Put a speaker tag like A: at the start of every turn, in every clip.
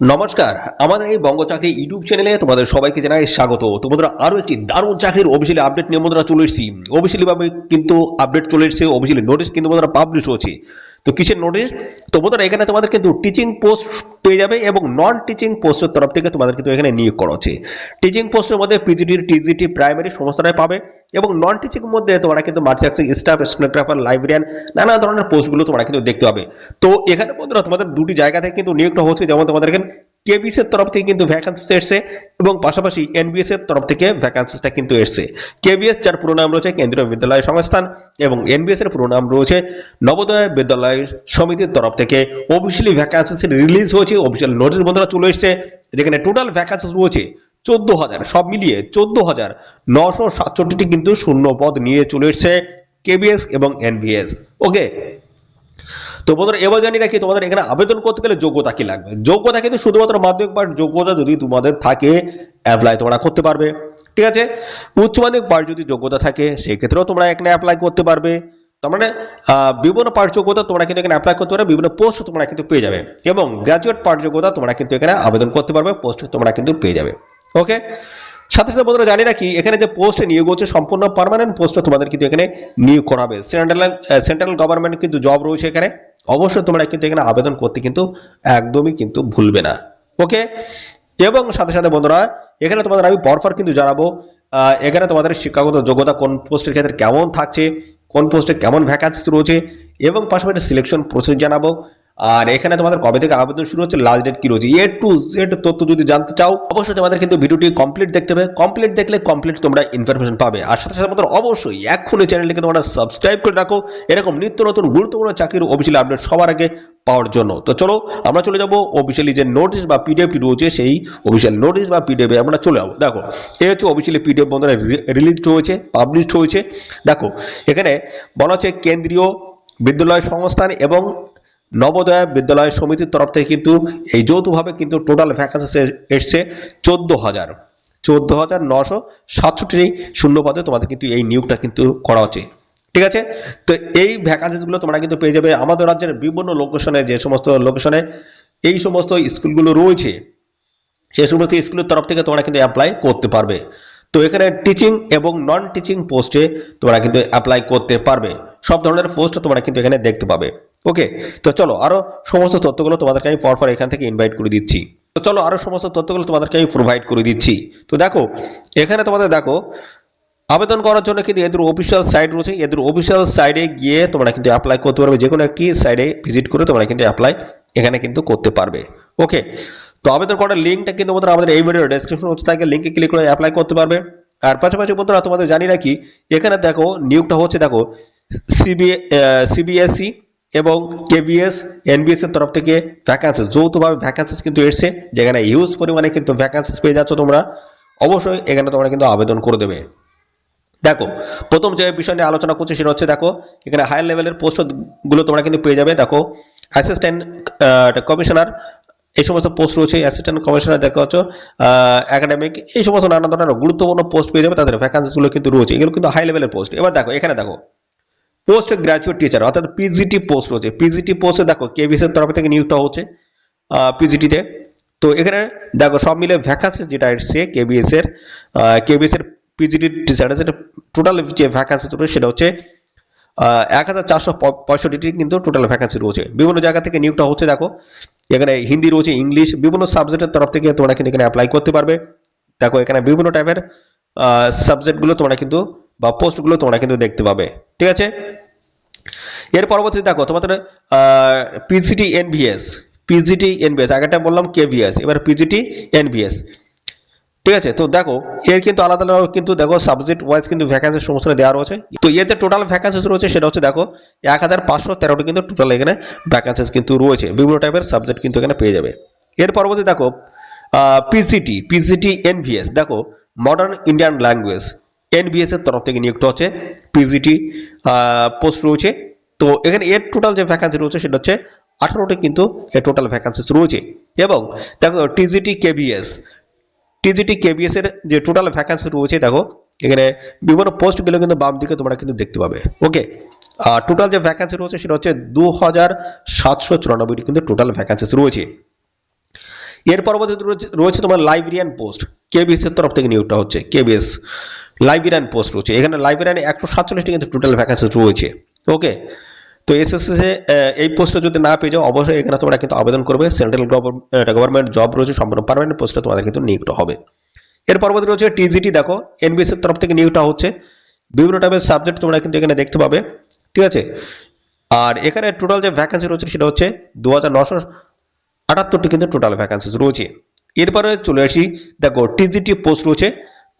A: নমস্কার, আমাদের এই বঙ্গ চাকরি ইউটিউব চ্যানেলে তোমাদের সবাইকে জানাই স্বাগত। তোমাদের আরও একটি দারুণ চাকরির অফিসিয়ালি আপডেট নিয়ে বন্ধুরা চলে এসেছি। অফিসিয়ালি ভাবে কিন্তু আপডেট চলে এসেছে অফিসিয়ালি নোটিশ কিন্তু বন্ধুরা পাবলিশ হচ্ছে তো কিসের নোটিশ তো বন্ধুরা এখানে তোমাদের কিন্তু টিচিং পোস্ট পেয়ে যাবে এবং নন টিচিং পোস্টের তরফ থেকে তোমাদের কিন্তু এখানে নিয়োগ করা হচ্ছে। টিচিং পোস্টের মধ্যে পিজিটি টিজিটি প্রাইমারি সমস্তটাই পাবে এবং নন টিচিং মধ্যে তোমরা কিন্তু মাল্টিটাস্কিং স্টাফ স্টেনোগ্রাফার লাইব্রেরিয়ান নানা ধরনের পোস্টগুলো তোমরা কিন্তু দেখতে পাবে। তো এখানে বন্ধুরা তোমাদের দুটি জায়গা থেকে কিন্তু নিয়োগটা হচ্ছে, যেমন তোমাদের এখানে কেবিএস এর তরফ থেকে কিন্তু ভ্যাকান্সি এসছে এবং পাশাপাশি এনবিএস এর তরফ থেকে ভ্যাকান্সিটা কিন্তু এসছে। কেবিএস যার পুরো নাম রয়েছে কেন্দ্রীয় বিদ্যালয় সংস্থান এবং এনবিএস এর পুরো নাম রয়েছে নবোদয় বিদ্যালয় সমিতির তরফ থেকে। অফিসিয়ালি ভ্যাকান্সি রিলিজ হয়েছে অফিসিয়াল নোটিশ বন্ধুরা চলে এসছে। যেখানে টোটাল ভ্যাকান্সি রয়েছে চোদ্দ হাজার, সব মিলিয়ে চোদ্দ হাজার নশো সাতষট্টিটি কিন্তু শূন্য পদ নিয়ে চলে এসছে। কেবিএস এবং এনবিএস ওকে তো বন্ধুরা, এবার জানি রাখি তোমাদের এখানে আবেদন করতে গেলে যোগ্যতা কি লাগবে? যোগ্যতা কিন্তু শুধুমাত্র মাধ্যমিক পাঠ যোগ্যতা যদি তোমাদের থাকে অ্যাপ্লাই তোমরা করতে পারবে। ঠিক আছে? উচ্চ মাধ্যমিক পাঠ যদি যোগ্যতা থাকে, সেক্ষেত্রেও তোমরা এখানে অ্যাপ্লাই করতে পারবে। তার মানে বিভিন্ন পাঠ যোগ্যতা তোমরা কিন্তু এখানে অ্যাপ্লাই করতে পারবে, বিভিন্ন পোস্ট তোমরা কিন্তু পেয়ে যাবে। এবং গ্রাজুয়েট পাঠ যোগ্যতা তোমরা কিন্তু এখানে আবেদন করতে পারবে পোস্ট তোমরা কিন্তু পেয়ে যাবে। ওকে সাথে সাথে বন্ধুরা, জানি রাখি এখানে যে পোস্টে নিয়োগ হচ্ছে, সম্পূর্ণ পার্মানেন্ট পোস্টে তোমাদের কিন্তু এখানে নিয়োগ করা হবে। সেন্ট্রাল সেন্ট্রাল গভর্নমেন্ট কিন্তু জব রয়েছে এখানে। অবশ্যই তোমরা কিন্তু এখানে আবেদন করতে কিন্তু একদমই কিন্তু ভুলবে না। ওকে এবং সাথে সাথে বন্ধুরা, এখানে তোমাদের আমি পরপর কিন্তু জানাব এখানে তোমাদের শিক্ষাগত যোগ্যতা কোন পোস্টের ক্ষেত্রে কেমন থাকছে, কোন পোস্টে কেমন ভ্যাকান্সি রয়েছে, এবং পাশাপাশি সিলেকশন প্রসেস জানাব। আর এখানে তোমাদের কবে থেকে আবেদন শুরু হচ্ছে, লাস্ট ডেট কি রয়েছে? এ টু জেড তথ্য যদি জানতে চাও, অবশ্যই তোমাদের কিন্তু ভিডিওটি কমপ্লিট দেখতে হবে। কমপ্লিট দেখলে কমপ্লিট তোমরা ইনফরমেশন পাবে। আর সাথে সাথে তোমাদের অবশ্যই এক্ষুনি চ্যানেলটিকে তোমরা সাবস্ক্রাইব করে রাখো। এরকম নিত্য নতুন গুরুত্বপূর্ণ চাকরির অফিসিয়াল আপডেট সবার আগে পাওয়ার জন্য। তো চলো, আমরা চলে যাব অফিসিয়ালি যে নোটিশ বা পিডিএফটি রয়েছে, সেই অফিসিয়াল নোটিশ বা পিডিএফ আমরা চলে যাব। দেখো এই হচ্ছে অফিসিয়ালি পিডিএফ বন্ধুরা রিলিজ হয়েছে পাবলিশড হয়েছে। দেখো, এখানে বলা হচ্ছে কেন্দ্রীয় বিদ্যালয় সংস্থান এবং নবোদয় বিদ্যালয় সমিতির তরফ থেকে কিন্তু এই যৌথভাবে কিন্তু টোটাল ভ্যাকান্সি এসছে চোদ্দ হাজার। চোদ্দ হাজার নশো সাতষট্টি শূন্য পদে তোমাদের কিন্তু এই নিয়োগটা কিন্তু করা হচ্ছে। ঠিক আছে? তো এই ভ্যাকান্সিগুলো তোমরা কিন্তু পেয়ে যাবে আমাদের রাজ্যের বিভিন্ন লোকেশনে যে সমস্ত লোকেশনে এই সমস্ত স্কুলগুলো রয়েছে সেই সমস্ত স্কুলের তরফ থেকে তোমরা কিন্তু অ্যাপ্লাই করতে পারবে। তো এখানে টিচিং এবং নন টিচিং পোস্টে তোমরা কিন্তু অ্যাপ্লাই করতে পারবে। সব ধরনের পোস্ট তোমরা কিন্তু এখানে দেখতে পাবে। ওকে তো চলো আরও সমস্ত তথ্যগুলো তোমাদেরকে আমি পরপর এখান থেকে ইনভাইট করে দিচ্ছি। তো চলো আরও সমস্ত তথ্যগুলো তোমাদেরকে আমি প্রোভাইড করে দিচ্ছি। তো দেখো, এখানে তোমাদের দেখো, আবেদন করার জন্য কিন্তু এদের অফিসিয়াল সাইট রয়েছে। এদের অফিসিয়াল সাইডে গিয়ে তোমরা কিন্তু অ্যাপ্লাই করতে পারবে। যে কোনো একটি সাইডে ভিজিট করে তোমরা কিন্তু অ্যাপ্লাই এখানে কিন্তু করতে পারবে। ওকে তো আবেদন করার লিঙ্কটা কিন্তু বন্ধুরা আমাদের এই ভিডিও ডেসক্রিপশন হচ্ছে থাকে লিঙ্কে ক্লিক করে অ্যাপ্লাই করতে পারবে। আর পাশাপাশি বন্ধুরা তোমাদের জানি রাখি, এখানে দেখো নিয়োগটা হচ্ছে দেখো সিবি সিবিএসই এবং কেবিএস এনবিএস এর তরফ থেকে ভ্যাকান্সি যৌথভাবে ভ্যাকান্সিস কিন্তু এসছে, যেখানে হিউজ পরিমাণে কিন্তু ভ্যাকান্সিস পেয়ে যাচ্ছ তোমরা। অবশ্যই এখানে তোমরা কিন্তু আবেদন করে দেবে। দেখো, প্রথম যে বিষয় নিয়ে আলোচনা করছি সেটা হচ্ছে, দেখো, এখানে হায়ার লেভেলের পোস্টগুলো তোমরা কিন্তু পেয়ে যাবে। দেখো অ্যাসিস্ট্যান্ট কমিশনার এই সমস্ত পোস্ট রয়েছে অ্যাসিস্ট্যান্ট কমিশনার দেখা হচ্ছে একাডেমিক এই সমস্ত নানা ধরনের গুরুত্বপূর্ণ পোস্ট পেয়ে যাবে, তাদের ভ্যাকান্সি গুলো কিন্তু রয়েছে। এগুলো কিন্তু হাই লেভেলের পোস্ট এবার দেখো, এখানে দেখো পোস্ট গ্রাজুয়েট টিচার অর্থাৎ পিজিটি পোস্ট রয়েছে। পিজিটি পোস্টে দেখো কেবিএস এর তরফ থেকে নিয়োগটা হচ্ছে পিজিটিতে তো। এখানে দেখো, সব মিলে ভ্যাকান্সি যেটা এসছে কেবিএস এর কেবিএস এর পিজিটি টিচার যেটা টোটাল যে ভ্যাকান্সি রয়েছে সেটা হচ্ছে এক হাজার চারশো পঁয়ষট্টিটি কিন্তু টোটাল ভ্যাকান্সি রয়েছে। বিভিন্ন জায়গা থেকে নিয়োগটা হচ্ছে, দেখো, এখানে হিন্দি রয়েছে, ইংলিশ, বিভিন্ন সাবজেক্টের তরফ থেকে তোমরা কিন্তু এখানে অ্যাপ্লাই করতে পারবে। দেখো, এখানে বিভিন্ন টাইপের সাবজেক্টগুলো তোমরা কিন্তু বা পোস্টগুলো তোমরা কিন্তু দেখতে পাবে। ঠিক আছে? এর পরবর্তীতে দেখো, তোমাদের পিজিটি এনভিএস পিজিটি এনভিএস আগেরটা বললাম কেভিএস এবার পিজিটি এনভিএস ঠিক আছে? তো দেখো, এর কিন্তু আলাদা আলাদা কিন্তু দেখো সাবজেক্ট ওয়াইজ কিন্তু ভ্যাকান্সি সমস্ত দেওয়া রয়েছে। তো এর যে টোটাল ভ্যাকান্সিস রয়েছে সেটা হচ্ছে দেখো, এক হাজার পাঁচশো তেরোটি কিন্তু টোটাল এখানে ভ্যাকান্সিস কিন্তু রয়েছে। বিভিন্ন টাইপের সাবজেক্ট কিন্তু এখানে পেয়ে যাবে। এর পরবর্তী দেখো পিসিটি পিজিটি এনভিএস দেখো মডার্ন ইন্ডিয়ান ল্যাঙ্গুয়েজ এনভিএস এর তরফ থেকে নিয়োগটা হচ্ছে পিজিটি পোস্ট রয়েছে। তো এখানে এর টোটাল যে ভ্যাকান্সি রয়েছে সেটা হচ্ছে আঠারোটি কিন্তু এর টোটাল ভ্যাকান্সিস রয়েছে। এবং দেখো টিজিটি কেবিএস টিজিটি কেবিএস এর যে টোটাল ভ্যাকান্সি রয়েছে, দেখো, এখানে বিভিন্ন পোস্টগুলো কিন্তু বাম দিকে তোমরা কিন্তু দেখতে পাবে। ওকে আর টোটাল যে ভ্যাকান্সি রয়েছে সেটা হচ্ছে দু হাজার সাতশো চুরানব্বইটি কিন্তু টোটাল ভ্যাকান্সিস রয়েছে। এর পরবর্তীতে রয়েছে- রয়েছে তোমার লাইব্রেরিয়ান পোস্ট কেবিএস এর তরফ থেকে নিয়োগটা হচ্ছে। কেবিএস লাইব্রেরিয়ান পোস্ট রয়েছে। এখানে লাইব্রেরিয়ানে একশো সাতচল্লিশটি কিন্তু টোটাল ভ্যাকেন্সি রয়েছে। ওকে তো এসএসসি এই পোস্টে যদি না পেয়ে যাও, অবশ্যই এখানে তোমরা কিন্তু আবেদন করবে। সেন্ট্রাল গভর্নমেন্ট জব রয়েছে, সম্পূর্ণ পারমানেন্ট পোস্টে তোমাদের কিন্তু নিয়োগটা হবে। এর পরবর্তী রয়েছে টিজিটি দেখো। এনবিএস এর তরফ থেকে নিয়োগটা হচ্ছে। বিভিন্ন টাইপের সাবজেক্ট তোমরা কিন্তু এখানে দেখতে পাবে। ঠিক আছে? আর এখানে টোটাল যে ভ্যাকেন্সি রয়েছে, সেটা হচ্ছে দু হাজার নশো আটাত্তরটি কিন্তু টোটাল ভ্যাকেন্সিস রয়েছে। এরপরে চলে আসি, দেখো টিজিটি পোস্ট রয়েছে।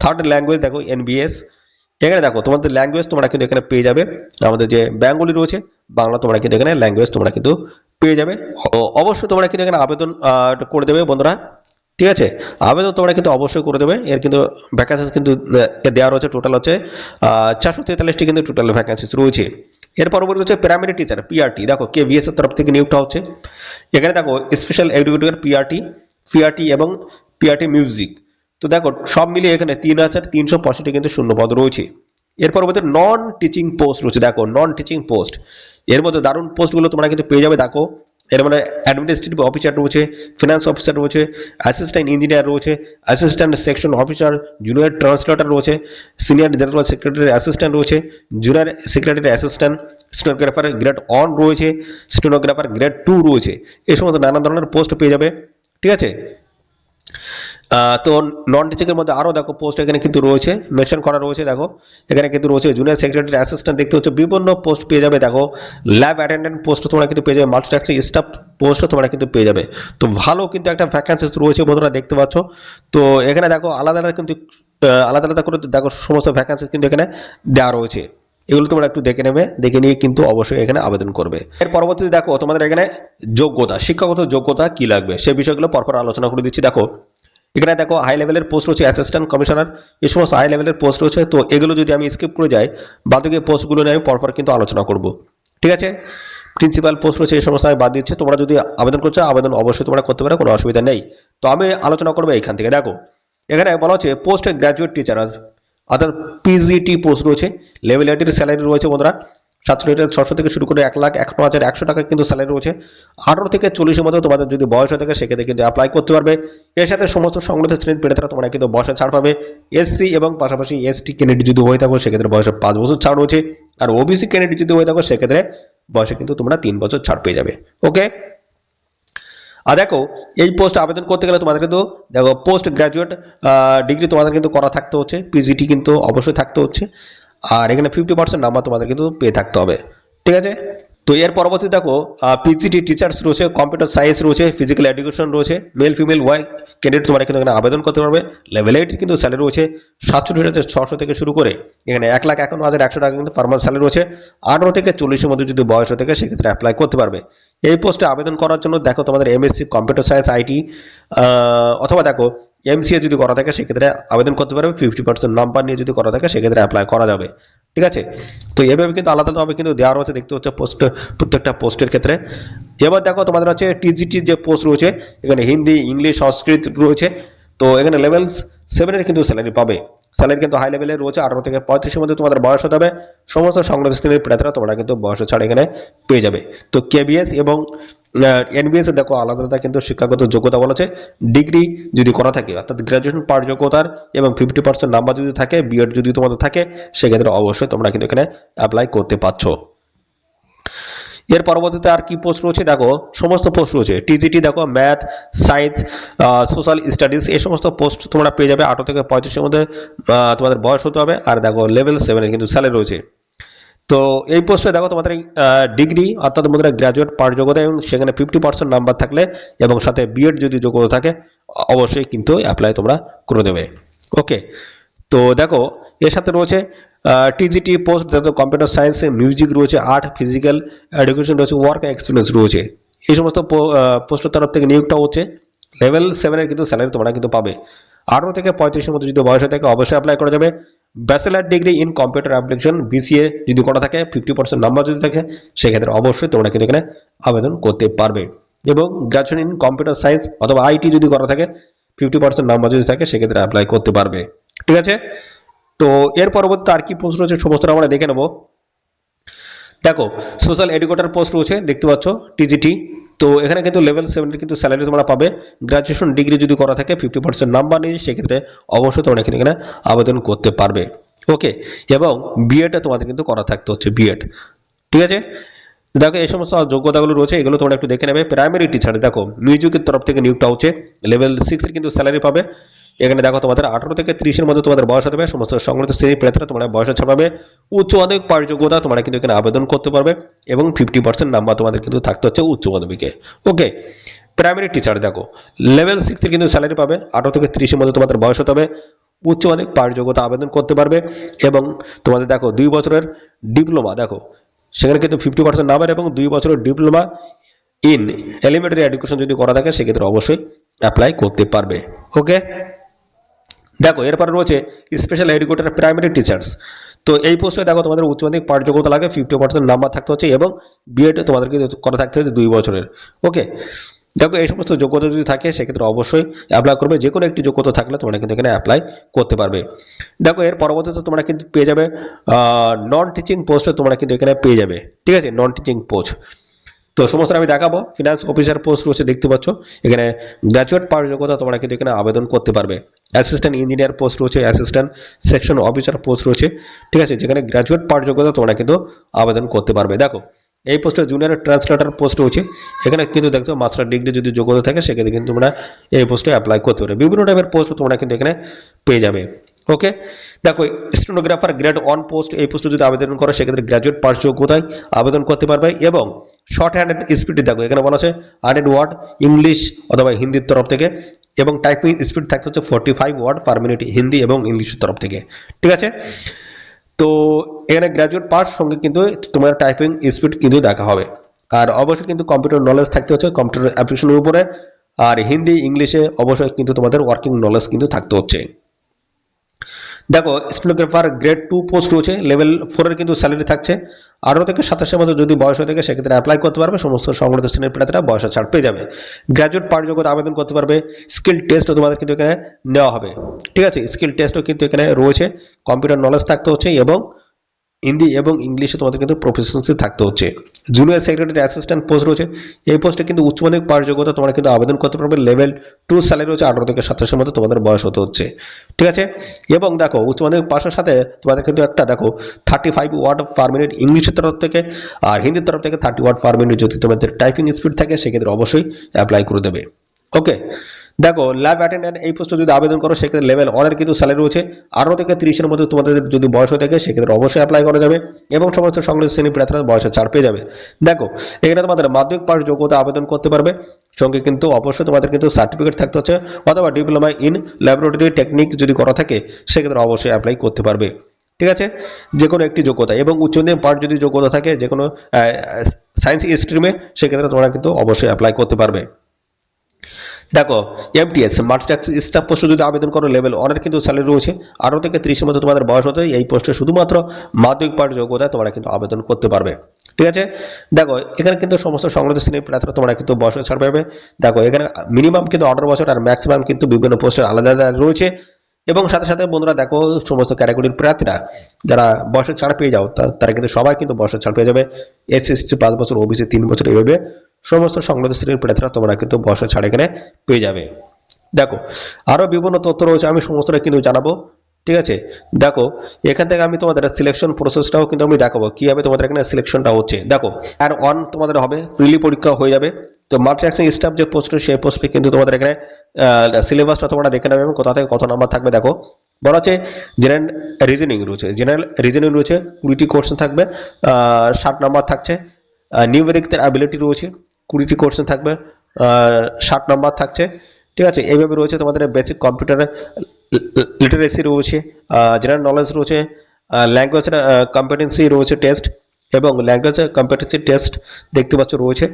A: থার্ড ল্যাঙ্গুয়েজ দেখো এনবিএস এখানে দেখো, তোমাদের ল্যাঙ্গুয়েজ তোমরা কিন্তু এখানে পেয়ে যাবে। আমাদের যে বেঙ্গলি রয়েছে, বাংলা তোমরা কিন্তু এখানে ল্যাঙ্গুয়েজ তোমরা কিন্তু পেয়ে যাবে। অবশ্যই তোমরা কিন্তু এখানে আবেদন করে দেবে বন্ধুরা। ঠিক আছে? আবেদন তোমরা কিন্তু অবশ্যই করে দেবে। এর কিন্তু ভ্যাকেন্সিস কিন্তু দেওয়া রয়েছে টোটাল হচ্ছে চারশো তেতাল্লিশটি কিন্তু টোটাল ভ্যাকেন্সিস রয়েছে। এর পরবর্তী হচ্ছে প্রাইমারি টিচার পিআরটি দেখো, কে বিএস এর তরফ থেকে নিয়োগটা হচ্ছে। এখানে দেখো স্পেশাল এডুকেটর পিআরটি পিআরটি এবং পিআরটি মিউজিক তো দেখো, সব মিলিয়ে এখানে তিন হাজার তিনশো পঁয়ষট্টি কিন্তু শূন্যপদ রয়েছে। এর পরবর্তী নন টিচিং পোস্ট রয়েছে, দেখো নন টিচিং পোস্ট এর মধ্যে দারুণ পোস্টগুলো তোমরা কিন্তু পেয়ে যাবে, দেখো। এর মানে অ্যাডমিনিস্ট্রেটিভ অফিসার রয়েছে ফিনান্স অফিসার রয়েছে অ্যাসিস্ট্যান্ট ইঞ্জিনিয়ার রয়েছে assistant section officer junior translator রয়েছে সিনিয়র জেনারেল সেক্রেটারি অ্যাসিস্ট্যান্ট রয়েছে junior secretary assistant stenographer grade one রয়েছে স্টেনোগ্রাফার গ্রেড টু রয়েছে। এই সমস্ত নানা ধরনের পোস্ট পেয়ে যাবে, ঠিক আছে? তো নন টিচিংয়ের মধ্যে আরও দেখো পোস্ট এখানে কিন্তু রয়েছে মেনশন করা রয়েছে, দেখো। এখানে কিন্তু রয়েছে জুনিয়র সেক্রেটারি অ্যাসিস্ট্যান্ট দেখতে হচ্ছে বিভিন্ন পোস্ট পেয়ে যাবে, দেখো। ল্যাব অ্যাটেন্ডেন্ট পোস্ট তোমরা কিন্তু পেয়ে যাবে মাল্টিটাক্সি স্টাফ পোস্টও তোমরা কিন্তু পেয়ে যাবে। তো ভালো কিন্তু একটা ভ্যাকেন্সিস রয়েছে বন্ধুরা, দেখতে পাচ্ছ। তো এখানে দেখো আলাদা আলাদা কিন্তু আলাদা আলাদা করে দেখো সমস্ত ভ্যাকেন্সিস কিন্তু এখানে দেওয়া রয়েছে। এগুলো তোমরা একটু দেখে নেবে, দেখে নিয়ে কিন্তু অবশ্যই এখানে আবেদন করবে। এর পরবর্তীতে দেখো, তোমাদের এখানে যোগ্যতা, শিক্ষাগত যোগ্যতা কি লাগবে, সে বিষয়গুলো পরপর আলোচনা করে দিচ্ছি। দেখো এখানে দেখো হাই লেভেলের পোস্ট রয়েছে অ্যাসিস্ট্যান্ট কমিশনার এই সমস্ত হাই লেভেলের পোস্ট রয়েছে, তো এগুলো যদি আমি স্কিপ করে যাই বাকি পোস্টগুলো নিয়ে আমি পরপর কিন্তু আলোচনা করব। ঠিক আছে? প্রিন্সিপাল পোস্ট রয়েছে এই সমস্ত আমি বাদ দিচ্ছি, তোমরা যদি আবেদন করছ, আবেদন অবশ্যই তোমরা করতে পারো, কোনো অসুবিধা নেই। তো আমি আলোচনা করব এখান থেকে, দেখো। এখানে বলা হচ্ছে পোস্ট গ্র্যাজুয়েট টিচার অর্থাৎ পিজিটি পোস্ট রয়েছে লেভেল এইটের স্যালারি রয়েছে বন্ধুরা। সাতশো লিটার ছশো থেকে শুরু করে এক লাখ, একান্ন হাজার একশো টাকা কিন্তু স্যালারি রয়েছে। আঠারো থেকে চল্লিশের মধ্যে তোমাদের যদি বয়স হয়ে থাকে, সেক্ষেত্রে কিন্তু অ্যাপ্লাই করতে পারবে। এর সাথে সমস্ত সংগঠিত শ্রেণির পেড়ে তোমরা কিন্তু বয়সে ছাড় পাবে। এসসি এবং পাশাপাশি এসটি ক্যান্ডিডেট যদি হয়ে থাকো, সেক্ষেত্রে বয়সে পাঁচ বছর ছাড় রয়েছে। আর ওবিসি ক্যান্ডিডেট যদি হয়ে থাকো, সেক্ষেত্রে বয়সে কিন্তু তোমরা তিন বছর ছাড় পেয়ে যাবে। ওকে আর দেখো, এই পোস্ট আবেদন করতে গেলে তোমাদের কিন্তু, দেখো পোস্ট গ্রাজুয়েট ডিগ্রি তোমাদের কিন্তু করা থাকতে হচ্ছে। পিজিটি কিন্তু অবশ্যই থাকতে হচ্ছে। আর এখানে ফিফটি পার্সেন্ট নাম্বার তোমাদের কিন্তু পেয়ে থাকতে হবে। ঠিক আছে? তো এর পরবর্তী দেখো পিজিটি টিচার্স রয়েছে কম্পিউটার সায়েন্স রয়েছে ফিজিক্যাল এডুকেশন রয়েছে মেল ফিমেল ওয়াই ক্যান্ডিডেট তোমরা কিন্তু এখানে আবেদন করতে পারবে। লেভেল এইট কিন্তু স্যালারি রয়েছে, সাতষট্টি হাজার ছশো থেকে শুরু করে, এখানে এক লাখ একান্ন হাজার একশো টাকা কিন্তু ফার্মার স্যালারি রয়েছে। আঠারো থেকে চল্লিশের মধ্যে যদি বয়স থাকে, সেক্ষেত্রে অ্যাপ্লাই করতে পারবে। এই পোস্টে আবেদন করার জন্য দেখো তোমাদের এমএসসি কম্পিউটার সায়েন্স আইটি অথবা দেখো এমসিএ যদি করা থাকে, সেক্ষেত্রে আবেদন করতে পারবে। ফিফটি পার্সেন্ট নাম্বার নিয়ে যদি করা থাকে, সেক্ষেত্রে অ্যাপ্লাই করা যাবে। ঠিক আছে? তো এভাবে কিন্তু আলাদা আলাদাভাবে কিন্তু দেওয়া রয়েছে। দেখতে হচ্ছে পোস্ট প্রত্যেকটা পোস্টের ক্ষেত্রে। এবার দেখো তোমাদের হচ্ছে টিজিটির যে পোস্ট রয়েছে, এখানে হিন্দি, ইংলিশ, সংস্কৃত রয়েছে। তো এখানে লেভেল সেভেনের কিন্তু স্যালারি পাবে। স্যালারি কিন্তু হাই লেভেলের রয়েছে, আঠারো থেকে পঁয়ত্রিশের মধ্যে তোমাদের বয়স হতে হবে। সমস্ত শ্রেণির প্রার্থীরা তোমরা কিন্তু বয়স ছাড়া এখানে পেয়ে যাবে। তো কেবিএস এবং এনবিএস এ দেখো আলাদা আলাদা কিন্তু শিক্ষাগত যোগ্যতা বলেছে ডিগ্রি যদি করা থাকে, অর্থাৎ গ্রাজুয়েশন পার যোগ্যতার এবং ফিফটি পার্সেন্ট নাম্বার যদি থাকে বিএড যদি তোমাদের থাকে, সেক্ষেত্রে অবশ্যই তোমরা কিন্তু এখানে অ্যাপ্লাই করতে পারছ। এর পরবর্তীতে আর কি পোস্ট রয়েছে? দেখো, সমস্ত পোস্ট রয়েছে। টিজিটি দেখো ম্যাথ সায়েন্স সোশ্যাল স্টাডিজ এই সমস্ত পোস্ট তোমরা পেয়ে যাবে আঠারো থেকে পঁয়ত্রিশের মধ্যে তোমাদের বয়স হতে হবে। আর দেখো লেভেল সেভেনের কিন্তু স্যালারি রয়েছে। তো এই পোস্টে দেখো তোমাদের ডিগ্রি অর্থাৎ তোমাদের গ্র্যাজুয়েট পার যোগ্যতা এবং সেখানে ফিফটি পার্সেন্ট নাম্বার থাকলে এবং সাথে বিএড যদি যোগ্যতা থাকে, অবশ্যই কিন্তু অ্যাপ্লাই তোমরা করে দেবে। ওকে তো দেখো, এর সাথে রয়েছে টিজিটি পোস্ট দেখো কম্পিউটার সায়েন্স মিউজিক রয়েছে আর্ট ফিজিক্যাল এডুকেশন রয়েছে ওয়ার্ক এক্সপিরিয়েন্স রয়েছে। এই সমস্ত পোস্টের তরফ থেকে নিয়োগটা হচ্ছে। লেভেল সেভেনের কিন্তু স্যালারি তোমরা কিন্তু পাবে। আঠারো থেকে পঁয়ত্রিশের মধ্যে যদি বয়স থাকে, অবশ্যই অ্যাপ্লাই করা যাবে। Bachelor degree in computer application BCA যদি করা থাকে ফিফটি পার্সেন্ট নাম্বার যদি থাকে, সেক্ষেত্রে অবশ্যই তোমরা কিন্তু এখানে আবেদন করতে পারবে। এবং গ্র্যাজুয়েশন ইন কম্পিউটার সায়েন্স অথবা আইটি যদি করা থাকে ফিফটি পার্সেন্ট নাম্বার যদি থাকে, সেক্ষেত্রে অ্যাপ্লাই করতে পারবে। ঠিক আছে? তো এর পরবর্তীতে আর কি পোস্ট রয়েছে সমস্ত আমরা দেখে নেব। দেখো সোশ্যাল এডুকেটার পোস্ট রয়েছে, দেখতে পাচ্ছ টিজিটি তো এখানে কিন্তু লেভেল সেভেনের কিন্তু স্যালারি তোমরা পাবে। গ্রাজুয়েশন ডিগ্রি যদি করা থাকে ফিফটি পার্সেন্ট নাম্বার নিয়ে, সেক্ষেত্রে অবশ্যই তোমরা এখানে এখানে আবেদন করতে পারবে। ওকে এবং বিএডটা তোমাদের কিন্তু করা থাকতে হচ্ছে বিএড ঠিক আছে? দেখো, এই সমস্ত যোগ্যতাগুলো রয়েছে, এগুলো তোমরা একটু দেখে নেবে। প্রাইমারি টিচার দেখো নিয়োগের তরফ থেকে নিয়োগটা হচ্ছে। লেভেল সিক্সের কিন্তু স্যালারি পাবে। এখানে দেখো তোমাদের আঠারো থেকে ত্রিশের মধ্যে তোমাদের বয়স হতে হবে সমস্ত সংগঠিত শ্রেণি প্রার্থীরা তোমরা বয়স ছাপাবে উচ্চ মাধ্যমিক পাশ যোগ্যতা তোমরা কিন্তু এখানে আবেদন করতে পারবে এবং ফিফটি পার্সেন্ট নাম্বার তোমাদের কিন্তু থাকতে হচ্ছে উচ্চ মাধ্যমিকে। ওকে প্রাইমারি টিচার দেখো লেভেল সিক্সের কিন্তু স্যালারি পাবে, আঠারো থেকে ত্রিশের মধ্যে তোমাদের বয়স হতে হবে, উচ্চ মাধ্যমিক পাশ যোগ্যতা আবেদন করতে পারবে এবং তোমাদের দেখো দুই বছরের ডিপ্লোমা দেখো, সেখানে কিন্তু ফিফটি পার্সেন্ট নাম্বার এবং দুই বছরের ডিপ্লোমা ইন এলিমেন্টারি এডুকেশন যদি করা থাকে, সেক্ষেত্রে অবশ্যই অ্যাপ্লাই করতে পারবে। ওকে দেখো, এরপরে রয়েছে স্পেশাল এডুকেটর প্রাইমারি টিচার্স তো এই পোস্টে দেখো, তোমাদের উচ্চ মাধ্যমিক পাঠ যোগ্যতা লাগে ফিফটি পার্সেন্ট নাম্বার থাকতে হচ্ছে এবং বিএড তোমাদেরকে করা থাকতে হচ্ছে দুই বছরের। ওকে দেখো, এই সমস্ত যোগ্যতা যদি থাকে, সেক্ষেত্রে অবশ্যই অ্যাপ্লাই করবে। যে কোনো একটি যোগ্যতা থাকলে তোমরা কিন্তু এখানে অ্যাপ্লাই করতে পারবে। দেখো, এর পরবর্তীতে তোমরা কিন্তু পেয়ে যাবে নন টিচিং পোস্টে তোমরা কিন্তু এখানে পেয়ে যাবে। ঠিক আছে? নন টিচিং পোস্ট তো সমস্ত আমি দেখাবো। ফিনান্স অফিসার পোস্ট রয়েছে, দেখতে পাচ্ছ। এখানে গ্র্যাজুয়েট পাওয়ার যোগ্যতা তোমরা কিন্তু এখানে আবেদন করতে পারবে। অ্যাসিস্ট্যান্ট ইঞ্জিনিয়ার পোস্ট রয়েছে অ্যাসিস্ট্যান্ট সেকশন অফিসার পোস্ট রয়েছে। ঠিক আছে, যেখানে গ্র্যাজুয়েট পাওয়ার যোগ্যতা তোমরা কিন্তু আবেদন করতে পারবে। দেখো, এই পোস্টে জুনিয়র ট্রান্সলেটার পোস্ট রয়েছে। এখানে কিন্তু দেখছ মাস্টার ডিগ্রি যদি যোগ্যতা থাকে, সেক্ষেত্রে কিন্তু তোমরা এই পোস্টে অ্যাপ্লাই করতে পারবে। বিভিন্ন টাইপের পোস্ট তোমরা কিন্তু এখানে পেয়ে যাবে। ওকে দেখো স্টেনোগ্রাফার গ্রেড ওয়ান পোস্ট এই পোস্টে যদি আবেদন করো, সেক্ষেত্রে গ্র্যাজুয়েট পাস যোগ্যতায় আবেদন করতে পারবে এবং শর্ট হ্যান্ড স্পিড দেখো, এখানে বলা আছে হান্ড্রেড ওয়ার্ড ইংলিশ অথবা হিন্দির তরফ থেকে এবং টাইপিং স্পিড থাকতে হচ্ছে forty five word per minute Hindi এবং ইংলিশের তরফ থেকে। ঠিক আছে? তো এখানে গ্র্যাজুয়েট পাস সঙ্গে কিন্তু তোমার টাইপিং স্পিড কিন্তু দেখা হবে। আর অবশ্যই কিন্তু কম্পিউটার নলেজ থাকতে হচ্ছে কম্পিউটার অ্যাপ্লিকেশনের উপরে। আর হিন্দি ইংলিশে অবশ্যই কিন্তু তোমাদের ওয়ার্কিং নলেজ কিন্তু থাকতে হচ্ছে। দেখো, স্টেনোগ্রাফার গ্রেড টু পোস্ট রয়েছে লেভেল ফোরের কিন্তু স্যালারি থাকছে। আঠারো থেকে সাতাশের মধ্যে যদি বয়স হয়ে থাকে, সেক্ষেত্রে অ্যাপ্লাই করতে পারবে, সমস্ত সংগঠিত শ্রেণির প্রার্থীরা বয়সের ছাড় পেয়ে যাবে। গ্র্যাজুয়েট পার যোগ্যতা আবেদন করতে পারবে স্কিল টেস্টও তোমাদের কিন্তু এখানে নেওয়া হবে। ঠিক আছে স্কিল টেস্টও কিন্তু এখানে রয়েছে কম্পিউটার নলেজ থাকতে হচ্ছে এবং হিন্দি এবং ইংলিশে তোমাদের কিন্তু প্রফেশনালসি থাকতে হচ্ছে। জুনিয়র সেক্রেটারি অ্যাসিস্ট্যান্ট পোস্ট রয়েছে। এই পোস্টে কিন্তু উচ্চ মাধ্যমিক পাশ যোগ্যতা তোমরা কিন্তু আবেদন করতে পারবে। লেভেল টু স্যালারি হচ্ছে আঠারো থেকে সাতাশের মধ্যে তোমাদের বয়স হতে হচ্ছে। ঠিক আছে? এবং দেখো, উচ্চ মাধ্যমিক পাশের সাথে তোমাদের কিন্তু একটা দেখো thirty five word per minute ইংলিশের তরফ থেকে আর হিন্দির তরফ থেকে থার্টি ওয়ার্ড পার মিনিট যদি তোমাদের টাইপিং স্পিড থাকে, সেক্ষেত্রে অবশ্যই অ্যাপ্লাই করে দেবে। ওকে দেখো ল্যাব অ্যাটেন্ডেন্ট এই পোস্টে যদি আবেদন করো, সেক্ষেত্রে লেভেল ওয়ানের কিন্তু স্যালারি রয়েছে। আঠারো থেকে তিরিশের মধ্যে তোমাদের যদি বয়স থাকে, সেক্ষেত্রে অবশ্যই অ্যাপ্লাই করা যাবে এবং সমস্ত সংশ্লিষ্ট শ্রেণি প্রার্থীরা বয়সের ছাড় পেয়ে যাবে। দেখো, এখানে তোমাদের মাধ্যমিক পাশ যোগ্যতা আবেদন করতে পারবে। সঙ্গে কিন্তু অবশ্যই তোমাদের কিন্তু সার্টিফিকেট থাকতে হচ্ছে অথবা ডিপ্লোমা ইন ল্যাবরেটরি টেকনিক যদি করা থাকে, সেক্ষেত্রে অবশ্যই অ্যাপ্লাই করতে পারবে। ঠিক আছে? যে কোনো একটি যোগ্যতা এবং উচ্চ মাধ্যমিক পাঠ যদি যোগ্যতা থাকে যে কোনো সায়েন্স স্ট্রিমে সেক্ষেত্রে তোমরা কিন্তু অবশ্যই অ্যাপ্লাই করতে পারবে। দেখো এমটিএস মাল্টিট্যাক্স স্টাফ পোস্টে যদি আবেদন করো লেভেল ওয়ানের কিন্তু স্যালারি রয়েছে। আঠারো থেকে ত্রিশের মধ্যে তোমাদের বয়স হতে এই পোস্টে শুধুমাত্র মাধ্যমিক পাঠ যোগ্যতায় তোমরা কিন্তু আবেদন করতে পারবে। ঠিক আছে? দেখো, এখানে কিন্তু সমস্ত সংগঠিত শ্রেণির প্রার্থীরা তোমরা কিন্তু বয়স ছাড় পাবে। দেখো, এখানে মিনিমাম কিন্তু আঠারো বছর আর ম্যাক্সিমাম কিন্তু বিভিন্ন পোস্টের আলাদা আলাদা রয়েছে। এবং সাথে সাথে বন্ধুরা, দেখো, সমস্ত ক্যাটাগরির প্রার্থীরা যারা বয়সের ছাড় পেয়ে যাও তারা কিন্তু সবাই কিন্তু বয়সের ছাড় পেয়ে যাবে। এস এসটি পাঁচ বছর ওবিসি তিন বছর, এইভাবে সমস্ত সংগঠিত শ্রেণির প্রার্থীরা তোমরা কিন্তু বয়সের ছাড় এখানে পেয়ে যাবে। দেখো, আরও বিভিন্ন তথ্য রয়েছে, আমি সমস্তটা কিন্তু জানাব, ঠিক আছে? দেখো, এখান থেকে আমি তোমাদের সিলেকশন প্রসেসটাও কিন্তু আমি দেখাবো, কীভাবে তোমাদের এখানে সিলেকশনটা হচ্ছে। দেখো আর ওয়ান তোমাদের হবে ফ্রিলি পরীক্ষা হয়ে যাবে। তো মাল্টিট্যাক্সিং স্টাফ যে পোস্ট সেই পোস্টে কিন্তু তোমাদের এখানে সিলেবাসটা তোমরা দেখে নেবে এবং কোথা থেকে কত নাম্বার থাকবে, দেখো। বলা হচ্ছে জেনারেল রিজনিং রয়েছে জেনারেল রিজনিং রয়েছে, কুড়িটি কোশ্চেন থাকবে ষাট নাম্বার থাকছে। নিউ নিউমেরিকদের অ্যাবিলিটি রয়েছে কুড়িটি কোশ্চেন থাকবে ষাট নাম্বার থাকছে। ঠিক আছে, এইভাবে রয়েছে তোমাদের বেসিক কম্পিউটার লিটারেসি রয়েছে জেনারেল নলেজ রয়েছে ল্যাঙ্গুয়েজ কম্পিটেন্সি রয়েছে টেস্ট এবং ল্যাঙ্গুয়েজ কম্পিটেন্সি টেস্ট দেখতে পাচ্ছ রয়েছে।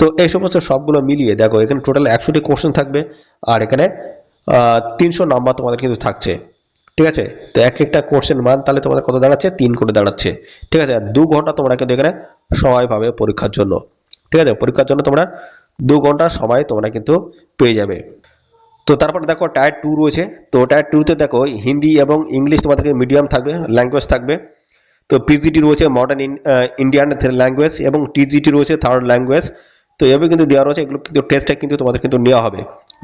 A: তো এই সমস্ত সবগুলো মিলিয়ে দেখো, এখানে টোটাল একশোটি কোশ্চেন থাকবে আর এখানে তিনশো নাম্বার তোমাদের কিন্তু থাকছে। ঠিক আছে, তো এক একটা কোর্সের মান তাহলে তোমাদের কত দাঁড়াচ্ছে? তিন করে দাঁড়াচ্ছে। ঠিক আছে দু ঘণ্টা তোমরা কিন্তু এখানে সময় পাবে পরীক্ষার জন্য। ঠিক আছে? পরীক্ষার জন্য তোমরা দু ঘণ্টা সময় তোমরা কিন্তু পেয়ে যাবে। তো তারপরে দেখো টায়ার টু রয়েছে। তো টায়ার টুতে দেখো হিন্দি এবং ইংলিশ তোমাদেরকে মিডিয়াম থাকবে ল্যাঙ্গুয়েজ থাকবে। তো পিজিটি রয়েছে মডার্ন ইন্ডিয়ান ল্যাঙ্গুয়েজ এবং টিজিটি রয়েছে থার্ড ল্যাঙ্গুয়েজ তো এভাবে কিন্তু দেওয়া রয়েছে, এগুলো কিন্তু টেস্টটা কিন্তু তোমাদের কিন্তু নেওয়া হবে।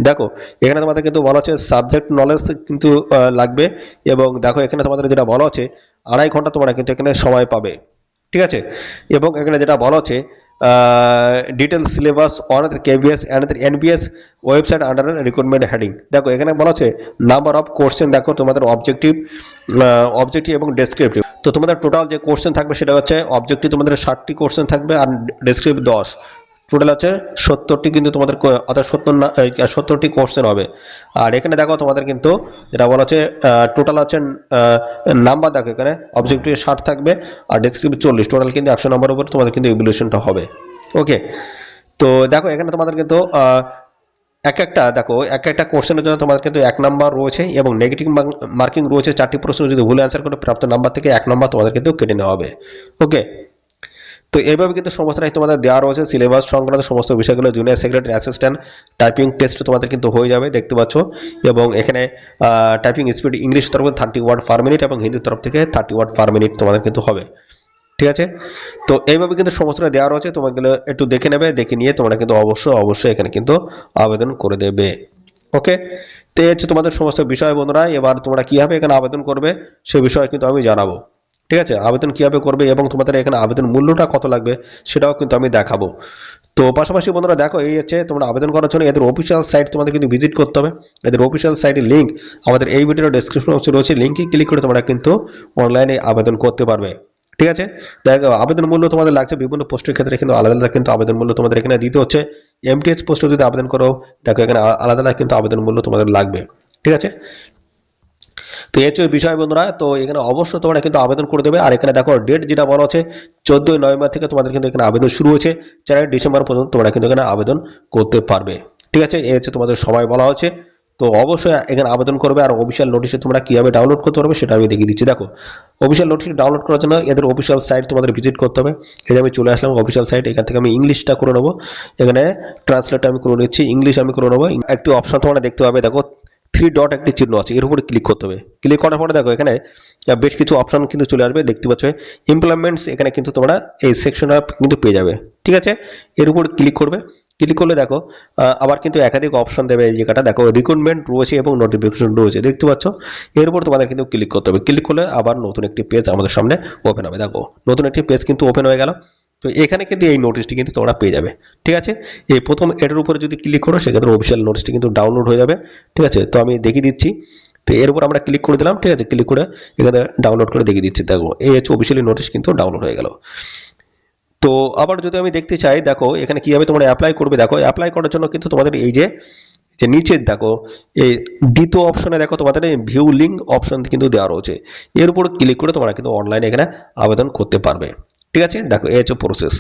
A: দেখো, এখানে তোমাদের কিন্তু বলা হচ্ছে সাবজেক্ট নলেজ কিন্তু লাগবে এবং দেখো এখানে তোমাদের যেটা বলা হচ্ছে, আড়াই ঘণ্টা তোমরা কিন্তু এখানে সময় পাবে। ঠিক আছে? এবং এখানে যেটা বলা হচ্ছে detail syllabus on KVS and NVS website under recruitment heading দেখো, এখানে বলা হচ্ছে নাম্বার অফ কোশ্চেন দেখো তোমাদের অবজেক্টিভ অবজেক্টিভ এবং ডেসক্রিপটিভ তো তোমাদের টোটাল যে কোশ্চেন থাকবে সেটা হচ্ছে অবজেক্টিভ তোমাদের ষাটটি কোশ্চেন থাকবে আর ডেসক্রিপটিভ দশ। টোটাল আছে সত্তরটি কিন্তু তোমাদের অর্থাৎ সত্তর না সত্তরটি কোশ্চেন হবে। আর এখানে দেখো তোমাদের কিন্তু যেটা বলা হচ্ছে টোটাল আছে নাম্বার দেখো এখানে অবজেক্টিভ ষাট থাকবে আর ডেসক্রিপটিভ চল্লিশ। টোটাল কিন্তু একশো নম্বরের উপর তোমাদের কিন্তু ইভলিউশনটা হবে। ওকে তো দেখো এখানে তোমাদের কিন্তু এক একটা দেখো, এক একটা কোশ্চেনের জন্য তোমাদের কিন্তু এক নাম্বার রয়েছে এবং নেগেটিভ মার্কিং রয়েছে। চারটি প্রশ্ন যদি ভুল অ্যান্সার করে প্রাপ্ত নাম্বার থেকে এক নাম্বার তোমাদের কিন্তু কেটে নেওয়া হবে। ওকে তো এইভাবে কিন্তু সমস্তটাই তোমাদের দেওয়া রয়েছে। সিলেবাস সংক্রান্ত সমস্ত বিষয়গুলো junior secretary assistant typing test তোমাদের কিন্তু হয়ে যাবে, দেখতে পাচ্ছ। এবং এখানে টাইপিং স্পিড ইংলিশ তরফ থার্টি ওয়ার্ড পার মিনিট এবং হিন্দি তরফ থেকে থার্টি ওয়ার্ড পার মিনিট তোমাদের কিন্তু হবে। ঠিক আছে? তো এইভাবে কিন্তু সমস্তটা দেওয়া রয়েছে। তোমাগুলো একটু দেখে নেবে, দেখে নিয়ে তোমরা কিন্তু অবশ্যই অবশ্যই এখানে কিন্তু আবেদন করে দেবে। ওকে তো এই হচ্ছে তোমাদের সমস্ত বিষয় বন্ধুরা। এবার তোমরা কীভাবে এখানে আবেদন করবে, সে বিষয়ে কিন্তু আমি জানাব। ঠিক আছে? আবেদন কীভাবে করবে এবং তোমাদের এখানে আবেদন মূল্যটা কত লাগবে সেটাও কিন্তু আমি দেখাবো। তো পাশাপাশি বন্ধুরা দেখো, এই হচ্ছে তোমরা আবেদন করার জন্য এদের অফিসিয়াল সাইট তোমাদের কিন্তু ভিজিট করতে হবে। এদের অফিসিয়াল সাইটের লিঙ্ক আমাদের এই ভিডিওর ডেসক্রিপশন বক্সে রয়েছে। লিঙ্কে ক্লিক করে তোমরা কিন্তু অনলাইনে আবেদন করতে পারবে। ঠিক আছে? দেখো, আবেদন মূল্য তোমাদের লাগছে। বিভিন্ন পোস্টের ক্ষেত্রে কিন্তু আলাদা আলাদা কিন্তু আবেদন মূল্য তোমাদের এখানে দিতে হচ্ছে। এমটিএস পোস্টে যদি আবেদন করো, দেখো এখানে আলাদা আলাদা কিন্তু আবেদন মূল্য তোমাদের লাগবে। ঠিক আছে? তো এই হচ্ছে বিষয় বন্ধুরা। তো এখানে অবশ্যই তোমরা কিন্তু আবেদন করে দেবে। আর এখানে দেখো ডেট যেটা বলা আছে চোদ্দই নভেম্বর থেকে তোমাদের কিন্তু এখানে আবেদন শুরু হয়েছে। চারই ডিসেম্বর পর্যন্ত তোমরা কিন্তু এখানে আবেদন করতে পারবে। ঠিক আছে? এই হচ্ছে তোমাদের সময় বলা হচ্ছে। তো অবশ্যই এখানে আবেদন করবে আর অফিসিয়াল নোটিশে তোমরা কীভাবে ডাউনলোড করতে পারবে সেটা আমি দেখিয়ে দিচ্ছি। দেখো অফিসিয়াল নোটিশ ডাউনলোড করার জন্য এদের অফিসিয়াল সাইট তোমাদের ভিজিট করতে হবে। এই আমি চলে আসলাম অফিসিয়াল সাইট এখান থেকে আমি ইংলিশটা করে নেব। এখানে ট্রান্সলেট আমি করে নিচ্ছি, ইংলিশ আমি করে নেব। একটি অপশন তোমরা দেখতে পাবে। দেখো থ্রি ডট একটি চিহ্ন আছে, এর উপরে ক্লিক করতে হবে। ক্লিক করার পরে দেখো এখানে বেশ কিছু অপশন কিন্তু চলে আসবে, দেখতে পাচ্ছ ইমপ্লয়মেন্টস এখানে কিন্তু তোমরা এই সেকশন সেকশনে কিন্তু পেয়ে যাবে, ঠিক আছে? এর উপর ক্লিক করবে ক্লিক করলে দেখো আবার কিন্তু একাধিক অপশন দেবে এই জায়গাটা। দেখো রিক্রুটমেন্ট রয়েছে এবং নোটিফিকেশন রয়েছে, দেখতে পাচ্ছ? এর উপর তোমাদের কিন্তু ক্লিক করতে হবে। ক্লিক করলে আবার নতুন একটি পেজ আমাদের সামনে ওপেন হবে। দেখো, নতুন একটি পেজ কিন্তু ওপেন হয়ে গেল। তো এখানে কিন্তু এই নোটিশটি কিন্তু তোমরা পেয়ে যাবে, ঠিক আছে? এই প্রথম এটার উপরে যদি ক্লিক করো, সেক্ষেত্রে অফিসিয়াল নোটিশটি কিন্তু ডাউনলোড হয়ে যাবে, ঠিক আছে? তো আমি দেখিয়ে দিচ্ছি, তো এর উপর আমরা ক্লিক করে দিলাম, ঠিক আছে? ক্লিক করে এখানে ডাউনলোড করে দেখিয়ে দিচ্ছি, দেখো, এই হচ্ছে অফিসিয়ালি নোটিশ কিন্তু ডাউনলোড হয়ে গেল। তো আবার যদি আমি দেখতে চাই, দেখো, এখানে কীভাবে তোমরা অ্যাপ্লাই করবে, দেখো অ্যাপ্লাই করার জন্য কিন্তু তোমাদের এই যে যে নিচের, দেখো, এই দ্বিতীয় অপশনে দেখো, তোমাদের ভিউ লিঙ্ক অপশন কিন্তু দেওয়া রয়েছে। এর উপর ক্লিক করে তোমরা কিন্তু অনলাইনে এখানে আবেদন করতে পারবে। ঠিক আছে? দেখো, এই হচ্ছে প্রসেস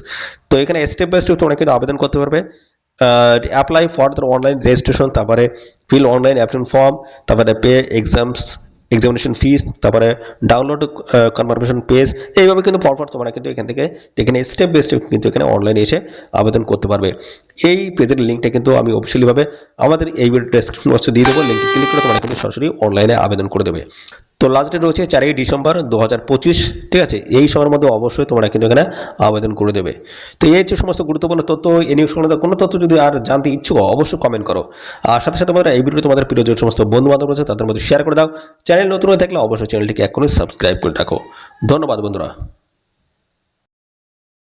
A: তো এখানে স্টেপ বাই স্টেপ তোমরা কিন্তু আবেদন করতে পারবে। Apply for the online registration তারপরে ফিল অনলাইন অ্যাপ্লিকেশন ফর্ম তারপরে পে এক্সামস এক্সামিনেশন ফিস তারপরে ডাউনলোড কনফার্মেশন পেজ এইভাবে কিন্তু পরপর তোমরা কিন্তু এখান থেকে, এখানে স্টেপ বাই স্টেপ কিন্তু এখানে অনলাইনে এসে আবেদন করতে পারবে। এই পেজের লিঙ্কটা কিন্তু আমি অফিসিয়ালিভাবে আমাদের এই ডেসক্রিপশন বক্সে দিয়ে দেবো। লিঙ্কে ক্লিক করে তোমরা কিন্তু সরাসরি অনলাইনে আবেদন করে দেবে। তো লাস্ট ডেট রয়েছে চারই ডিসেম্বর দু হাজার পঁচিশ, ঠিক আছে? এই সময়ের মধ্যে অবশ্যই তোমরা কিন্তু এখানে আবেদন করে দেবে। তো এই হচ্ছে সমস্ত গুরুত্বপূর্ণ তথ্য, এ নিউজ সংক্রান্ত কোনো তথ্য যদি আর জানতে ইচ্ছুক, অবশ্যই কমেন্ট করো। আর সাথে সাথে তোমরা এই ভিডিও তোমাদের প্রিয় যে সমস্ত বন্ধু বান্ধব রয়েছে, তাদের মধ্যে শেয়ার করে দাও। চ্যানেল নতুন হয়ে থাকলে অবশ্যই চ্যানেলটিকে এখনই সাবস্ক্রাইব করে রাখো। ধন্যবাদ বন্ধুরা।